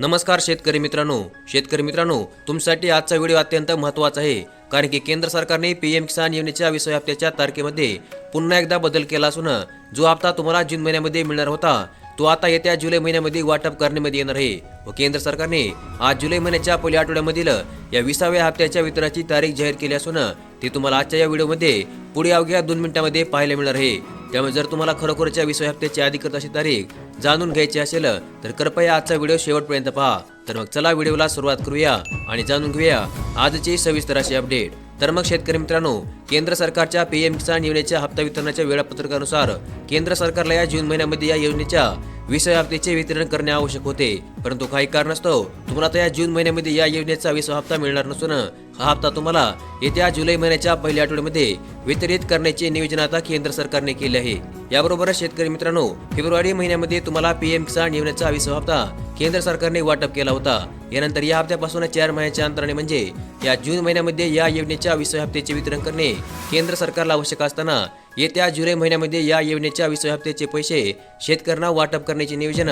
नमस्कार शेतकरी मित्रांनो. शेतकरी मित्रांनो तुमच्यासाठी आजचा व्हिडिओ अत्यंत महत्त्वाचा आहे. कारण की केंद्र सरकारने पी एम किसान योजनेच्या विषय हप्त्याच्या तारखेमध्ये पुन्हा एकदा बदल केला असून जो हप्ता तुम्हाला जून महिन्यामध्ये मिळणार होता तो आता येत्या जुलै महिन्यामध्ये वाटप करण्यामध्ये येणार आहे. व केंद्र सरकारने आज जुलै महिन्याच्या पहिल्या आठवड्यामधील या विसाव्या हप्त्याच्या वितरणाची तारीख जाहीर केली असून ती तुम्हाला आजच्या या व्हिडिओमध्ये पुढे अवघ्या दोन मिनिटांमध्ये पाहायला मिळणार आहे. त्यामुळे जर तुम्हाला खरोखरच्या विषय हप्त्याची अधिकृत अशी तारीख जाणून घ्यायची असेल तर कृपया आजचा व्हिडिओ शेवटपर्यंत पहा. तर मग चला व्हिडिओला सुरुवात करूया आणि जाणून घेऊया आजची सविस्तर अशी अपडेट. तर मग शेतकरी मित्रांनो केंद्र सरकारच्या पी एम किसान योजनेच्या हप्ता वितरणाच्या वेळापत्रकानुसार केंद्र सरकारला या जून महिन्यामध्ये या योजनेच्या विषय वितरण करणे आवश्यक होते. परंतु काही कारणास्तव तुम्हाला तर या जून महिन्यामध्ये या योजनेचा विषय हप्ता मिळणार नसून हा हप्ता तुम्हाला येत्या जुलै महिन्याच्या पहिल्या आठवड्यामध्ये वितरित करण्याचे नियोजन आता केंद्र सरकारने केले आहे. याबरोबरच शेतकरी मित्रांनो फेब्रुवारी महिन्यामध्ये तुम्हाला पीएम किसान योजनेचा विषय हप्ता केंद्र सरकारने वाटप केला होता. यानंतर या हप्त्यापासून चार महिन्याच्या अंतराने म्हणजे या जून महिन्यामध्ये या योजनेच्या विषय हप्त्याचे वितरण करणे केंद्र सरकारला आवश्यक असताना येत्या जुलै महिन्यामध्ये या योजनेच्या विषय हप्त्याचे पैसे शेतकऱ्यांना वाटप करण्याचे नियोजन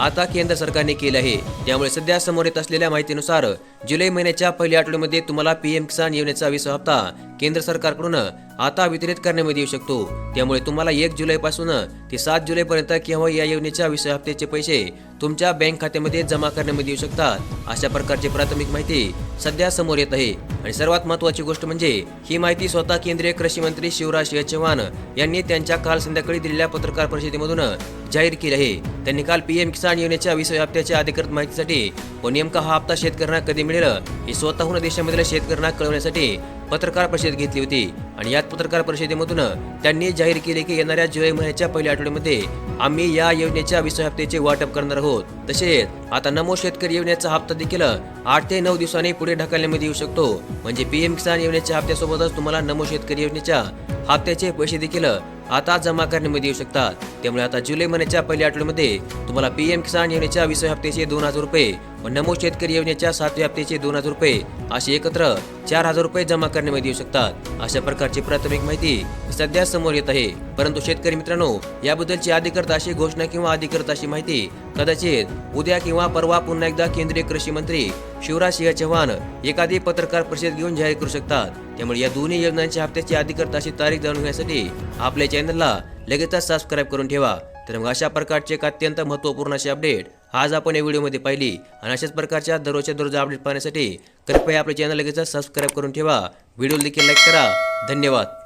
आता केंद्र सरकारने केले आहे. त्यामुळे सध्या समोर येत असलेल्या माहितीनुसार जुलै महिन्याच्या पहिल्या आठवड्यामध्ये तुम्हाला पीएम किसान योजनेचा विषय हप्ता केंद्र सरकारकडून आता वितरित करण्यामध्ये येऊ शकतो. त्यामुळे तुम्हाला एक जुलैपासून ते सात जुलैपर्यंत केव्हा या योजनेच्या विषय हप्त्याचे पैसे तुमच्या बँक खात्यामध्ये जमा करण्यामध्ये येऊ शकतात. अशा प्रकारची प्राथमिक माहिती सध्या समोर येत आहे. आणि सर्वात महत्वाची गोष्ट म्हणजे ही माहिती स्वतः केंद्रीय कृषी मंत्री शिवराज सिंह चौहान यांनी त्यांच्या काल संध्याकाळी दिलेल्या पत्रकार परिषदेमधून जाहीर केली आहे. त्यांनी काल पीएम किसान योजनेच्या विषय हप्त्याच्या अधिकृत माहितीसाठी व नेमका हा हप्ता शेतकऱ्यांना कधी मिळेल हे स्वतःहून देशामधील शेतकऱ्यांना कळवण्यासाठी पत्रकार परिषद घेतली होती. आणि यात पत्रकार परिषदेमधून त्यांनी जाहीर केले की येणाऱ्या जुलै महिन्याच्या पहिल्या आठवड्यामध्ये आम्ही या योजनेच्या विषय हप्त्याचे वाटप करणार आहोत. तसेच आता नमो शेतकरी योजनेचा हप्ता देखील आठ ते नऊ दिवसांनी पुढे ढकलण्यामध्ये येऊ शकतो. म्हणजे पीएम किसान योजनेच्या हप्त्यासोबतच तुम्हाला नमो शेतकरी योजनेच्या हप्त्याचे पैसे देखील आता जमा करण्यामध्ये येऊ शकतात. त्यामुळे आता जुलै महिन्याच्या पहिल्या आठवड्यामध्ये तुम्हाला पीएम किसान योजनेच्या विषय हप्त्याचे दोन हजार रुपये व नमो शेतकरी योजनेच्या सातव्या हप्त्याचे दोन हजार रुपये असे एकत्र चार हजार रुपये जमा करण्यामध्ये येऊ शकतात. अशा प्रकारची प्राथमिक माहिती सध्या समोर येत आहे. परंतु शेतकरी मित्रांनो याबद्दलची अधिकृत अशी घोषणा किंवा अधिकृत अशी माहिती कदाचित उद्या किंवा परवा पुन्हा एकदा केंद्रीय कृषी मंत्री शिवराज सिंह चव्हाण एखादी पत्रकार परिषद घेऊन जाहीर करू शकतात. त्यामुळे या दोन्ही योजनांच्या हप्त्याची अधिकृत अशी तारीख जाणून घेण्यासाठी आपल्या चॅनलला लगेचच सबस्क्राईब करून ठेवा. तर मग अशा प्रकारचे एक अत्यंत महत्त्वपूर्ण अशी अपडेट आज आपण या व्हिडिओमध्ये पाहिली आणि अशाच प्रकारच्या दररोजच्या दररोज अपडेट पाहण्यासाठी कृपया आपले चॅनल लगेचच सबस्क्राईब करून ठेवा. व्हिडिओ देखील लाईक करा. धन्यवाद.